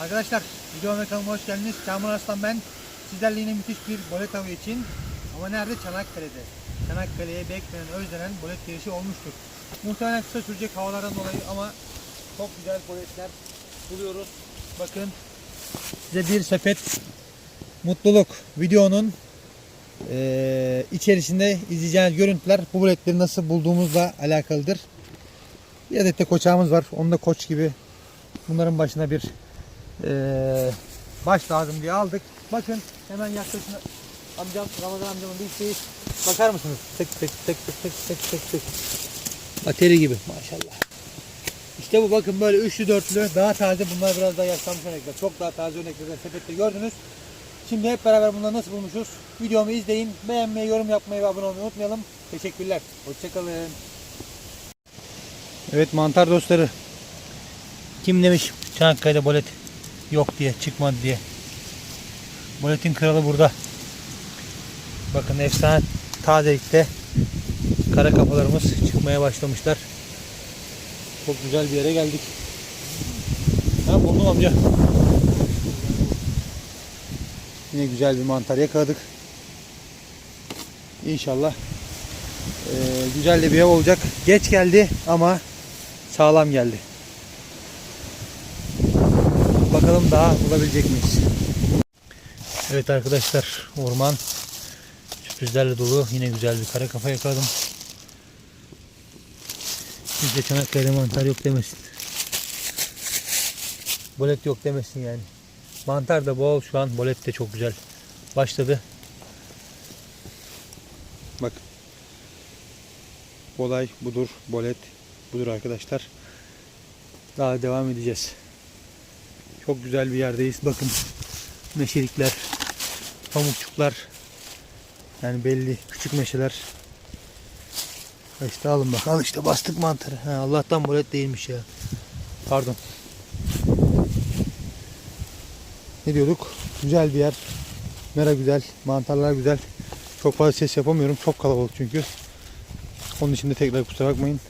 Arkadaşlar videoma kanalıma hoş geldiniz. Kamil Arslan ben. Sizlerle yine müthiş bir bolet avı için. Ama nerede? Çanakkale'de. Çanakkale'ye beklenen, özlenen bolet girişi olmuştur. Muhtemelen kısa sürecek havalardan dolayı ama çok güzel boletler buluyoruz. Bakın size bir sepet mutluluk videonun eee, içerisinde izleyeceğiniz görüntüler bu boletleri nasıl bulduğumuzla alakalıdır. Bir adet de koçağımız var. Onu da koç gibi bunların başına bir eee, baş lazım diye aldık. Bakın hemen yaklaşın. Amcam, Ramazan amcamın bir isteği. Bakar mısınız? Tık tık tık tık tık tık tık tık. Ateri gibi maşallah. İşte bu bakın böyle üçlü dörtlü daha taze bunlar biraz daha yaşlanmış örnekler. Çok daha taze örneklerden sepette gördünüz. Şimdi hep beraber bunları nasıl bulmuşuz? Videomu izleyin. Beğenmeyi, yorum yapmayı ve abone olmayı unutmayalım. Teşekkürler. Hoşçakalın. Evet mantar dostları. Kim demiş Çanakkale'de bolet yok diye çıkmadı diye. Boletin kralı burada. Bakın efsane tazelikte kara kafalarımız çıkmaya başlamışlar. Çok güzel bir yere geldik. Ha buldum amca. Yine güzel bir mantar yakaladık. İnşallah eee, güzel de bir ev olacak. Geç geldi ama sağlam geldi. Bakalım daha bulabilecek miyiz? Evet arkadaşlar orman sürprizlerle dolu. Yine güzel bir kara kafa yakaladım. Kimse Çanakkale'de mantar yok demesin. Bolet yok demesin yani. Mantar da bol şu an. Bolet de çok güzel. Başladı. Bak. Olay budur. Bolet budur arkadaşlar. Daha devam edeceğiz. Çok güzel bir yerdeyiz. Bakın meşelikler, pamukçuklar. Yani belli küçük meşeler. İşte alın bak. Al işte bastık mantarı. Ha, Allah'tan bolet değilmiş ya. Pardon. Ne diyorduk? Güzel bir yer. Mera güzel. Mantarlar güzel. Çok fazla ses yapamıyorum. Çok kalabalık çünkü. Onun için de tekrar kusura bakmayın.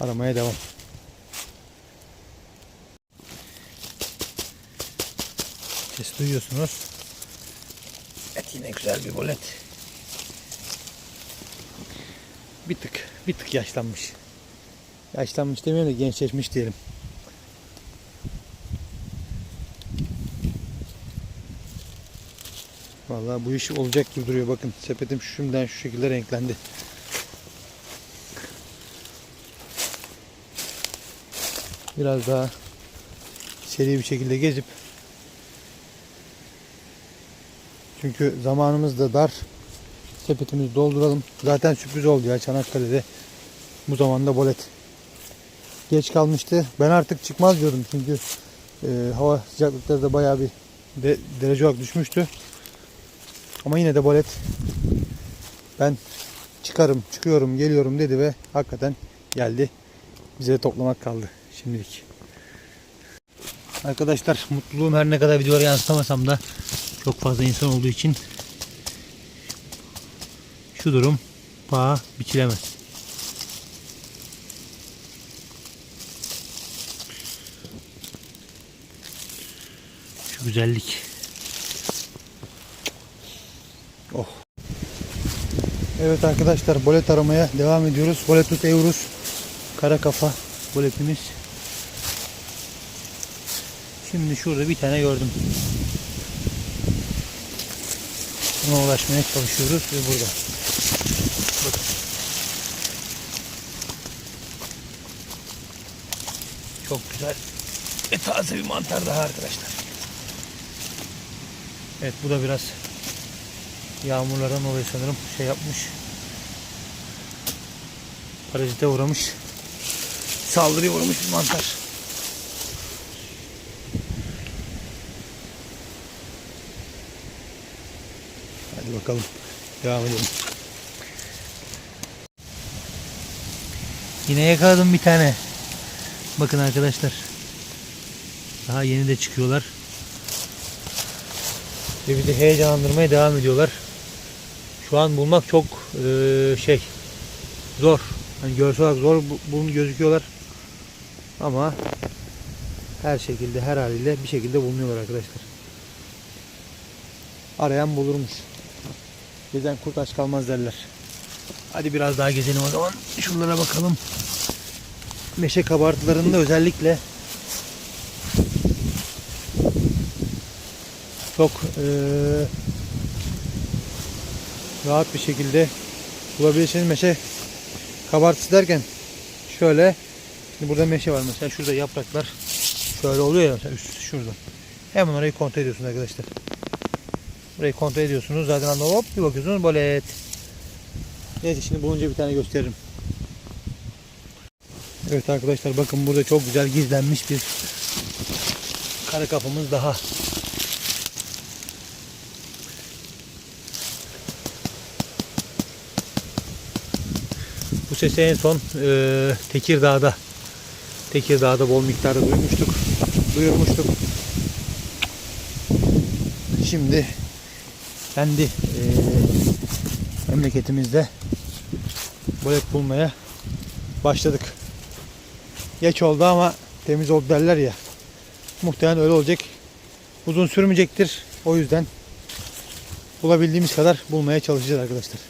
Aramaya devam. Ses duyuyorsunuz. Evet yine güzel bir bolet. Bir tık, bir tık yaşlanmış. Yaşlanmış demeyelim de gençleşmiş diyelim. Vallahi bu iş olacak gibi duruyor. Bakın sepetim şimdiden şu şekilde renklendi. Biraz daha seri bir şekilde gezip çünkü zamanımız da dar. Sepetimizi dolduralım. Zaten sürpriz oldu ya Çanakkale'de. Bu zamanda bolet. Geç kalmıştı. Ben artık çıkmaz diyordum çünkü e, hava sıcaklıkları da bayağı bir de, derece olarak düşmüştü. Ama yine de bolet ben çıkarım, çıkıyorum, geliyorum dedi ve hakikaten geldi. Bize toplamak kaldı şimdilik. Arkadaşlar mutluluğum her ne kadar videolara yansıtamasam da çok fazla insan olduğu için şu durum paha biçilemez. Şu güzellik. Oh. Evet arkadaşlar bolet aramaya devam ediyoruz. Boletus eurus kara kafa boletimiz. Şimdi şurada bir tane gördüm. Buna ulaşmaya çalışıyoruz ve burada. Çok güzel ve taze bir mantar daha arkadaşlar. Evet bu da biraz yağmurlardan dolayı sanırım şey yapmış. Parazite uğramış. Saldırıya uğramış bir mantar. Hadi bakalım. Devam edelim. Yine yakaladım bir tane. Bakın arkadaşlar. Daha yeni de çıkıyorlar. Ve bizi heyecanlandırmaya devam ediyorlar. Şu an bulmak çok eee, şey zor. Hani görsel olarak zor bu- bulun gözüküyorlar. Ama her şekilde her haliyle bir şekilde bulunuyorlar arkadaşlar. Arayan bulurmuş. Gezen kurt aç kalmaz derler. Hadi biraz daha gezelim o zaman. Şunlara bakalım. Meşe kabartılarında özellikle çok eee, rahat bir şekilde bulabilirsiniz meşe kabartısı derken şöyle şimdi burada meşe var mesela şurada yapraklar şöyle oluyor ya mesela üst şurada hemen orayı kontrol ediyorsunuz arkadaşlar burayı kontrol ediyorsunuz zaten anda hop bir bakıyorsunuz bolet neyse şimdi bulunca bir tane gösteririm evet arkadaşlar bakın burada çok güzel gizlenmiş bir kara kafamız daha Bu sesi en son e, Tekirdağ'da Tekirdağ'da bol miktarda duymuştuk. Duyurmuştuk. Şimdi kendi e, memleketimizde bolet bulmaya başladık. Geç oldu ama temiz oldu derler ya. Muhtemelen öyle olacak. Uzun sürmeyecektir. O yüzden bulabildiğimiz kadar bulmaya çalışacağız arkadaşlar.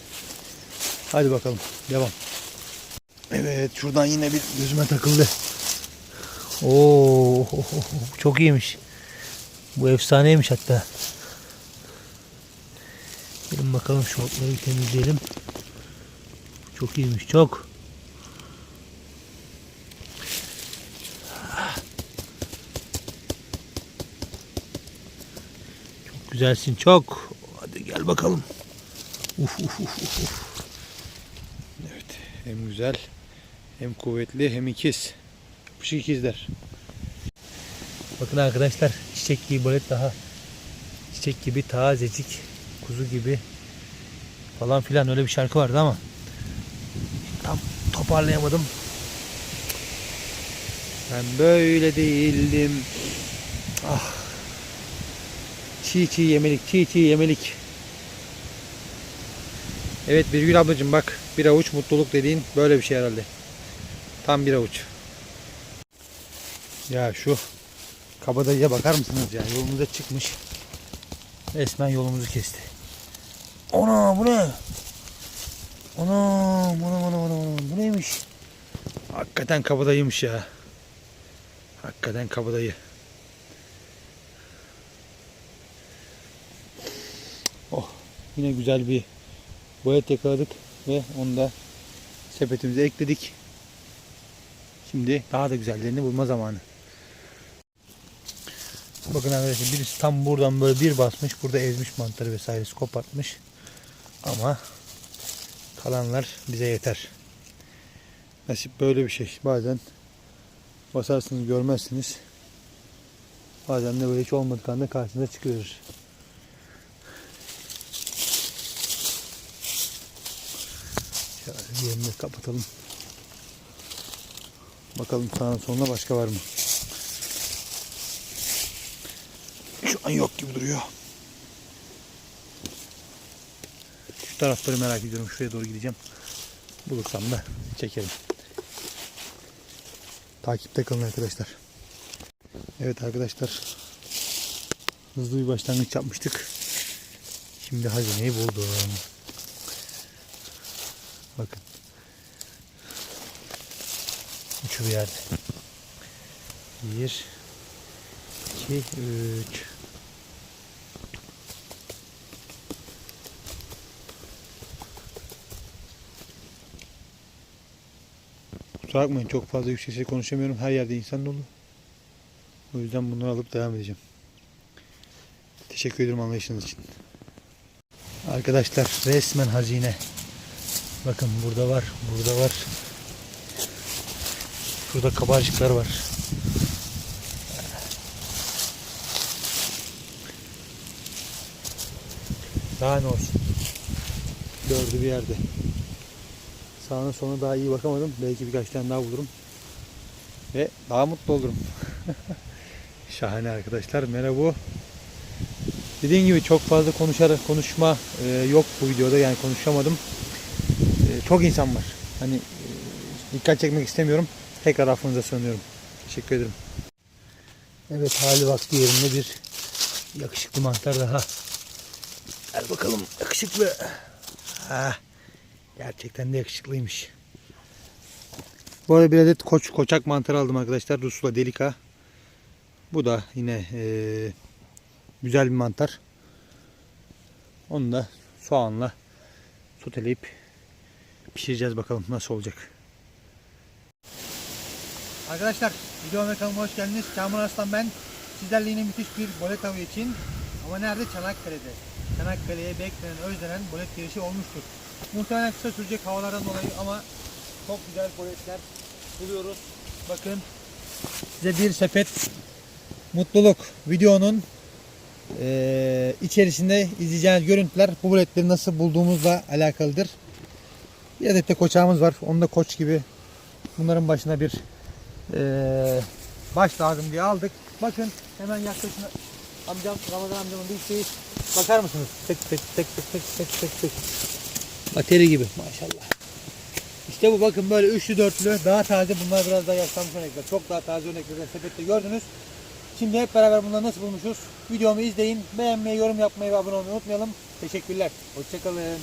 Hadi bakalım. Devam. Evet şuradan yine bir gözüme takıldı. Oo çok iyiymiş. Bu efsaneymiş hatta. Bakalım şu otları bir temizleyelim. Çok iyiymiş çok. Çok güzelsin çok. Hadi gel bakalım. Uf uf uf uf. Evet hem güzel hem kuvvetli hem ikiz. Yapışık ikizler. Bakın arkadaşlar çiçek gibi bolet daha çiçek gibi tazecik kuzu gibi falan filan öyle bir şarkı vardı ama tam toparlayamadım. Ben böyle değildim. Ah. Çiğ çiğ yemelik, çiğ çiğ yemelik. Evet Birgül ablacığım bak bir avuç mutluluk dediğin böyle bir şey herhalde. Tam bir avuç. Ya şu kabadayıya bakar mısınız ya? Yolumuza çıkmış. Resmen yolumuzu kesti. Ana bu ne? Ana ana ana ana ana bu neymiş? Hakikaten kabadayıymış ya. Hakikaten kabadayı. Oh yine güzel bir boyat yakaladık ve onu da sepetimize ekledik. Şimdi daha da güzellerini bulma zamanı. Bakın arkadaşlar birisi tam buradan böyle bir basmış. Burada ezmiş mantarı vesairesi kopartmış. Ama kalanlar bize yeter. Nasip böyle bir şey. Bazen basarsınız görmezsiniz. Bazen de böyle hiç olmadık anda karşınıza çıkıyoruz. Şöyle yerini kapatalım. Bakalım sağın soluna başka var mı? Şu an yok gibi duruyor. Şu tarafları merak ediyorum. Şuraya doğru gideceğim. Bulursam da çekerim. Takipte kalın arkadaşlar. Evet arkadaşlar. Hızlı bir başlangıç yapmıştık. Şimdi hazineyi buldum. Bakın. Üçü bir yerde. Bir, iki, üç. Kusura bakmayın çok fazla yüksek sesle konuşamıyorum. Her yerde insan dolu. O yüzden bunları alıp devam edeceğim. Teşekkür ederim anlayışınız için. Arkadaşlar resmen hazine. Bakın burada var, burada var. Şurada kabarcıklar var. Daha ne olsun. Gördü bir yerde. Sağına sonra daha iyi bakamadım. Belki birkaç tane daha bulurum. Ve daha mutlu olurum. Şahane arkadaşlar. Merhaba. Dediğim gibi çok fazla konuşarak konuşma e, yok bu videoda yani konuşamadım. E, çok insan var. Hani e, dikkat çekmek istemiyorum. Tekrar affınıza sığınıyorum. Teşekkür ederim. Evet hali vakti yerinde bir yakışıklı mantar daha. Gel bakalım yakışıklı. Ha, gerçekten de yakışıklıymış. Bu arada bir adet koç, koçak mantar aldım arkadaşlar. Rusula delika. Bu da yine eee, güzel bir mantar. Onu da soğanla soteleyip pişireceğiz bakalım nasıl olacak. Arkadaşlar videoma kanalıma hoş geldiniz. Kamil Aslan ben. Sizlerle yine müthiş bir bolet avı için ama nerede? Çanakkale'de. Çanakkale'ye beklenen, özlenen bolet girişi olmuştur. Muhtemelen kısa sürecek havalardan dolayı ama çok güzel boletler buluyoruz. Bakın size bir sepet mutluluk videonun eee, içerisinde izleyeceğiniz görüntüler bu boletleri nasıl bulduğumuzla alakalıdır. Bir adet de koçağımız var. Onu da koç gibi bunların başına bir eee, baş lazım diye aldık. Bakın hemen yaklaşın. Amcam, Ramazan amcamın bir şeyi bakar mısınız? Tık tık tık tık tık tık tık tık. Bateri gibi maşallah. İşte bu bakın böyle üçlü dörtlü daha taze bunlar biraz daha yaşlanmış örnekler. Çok daha taze örnekler sepette gördünüz. Şimdi hep beraber bunları nasıl bulmuşuz? Videomu izleyin. Beğenmeyi, yorum yapmayı ve abone olmayı unutmayalım. Teşekkürler. Hoşçakalın.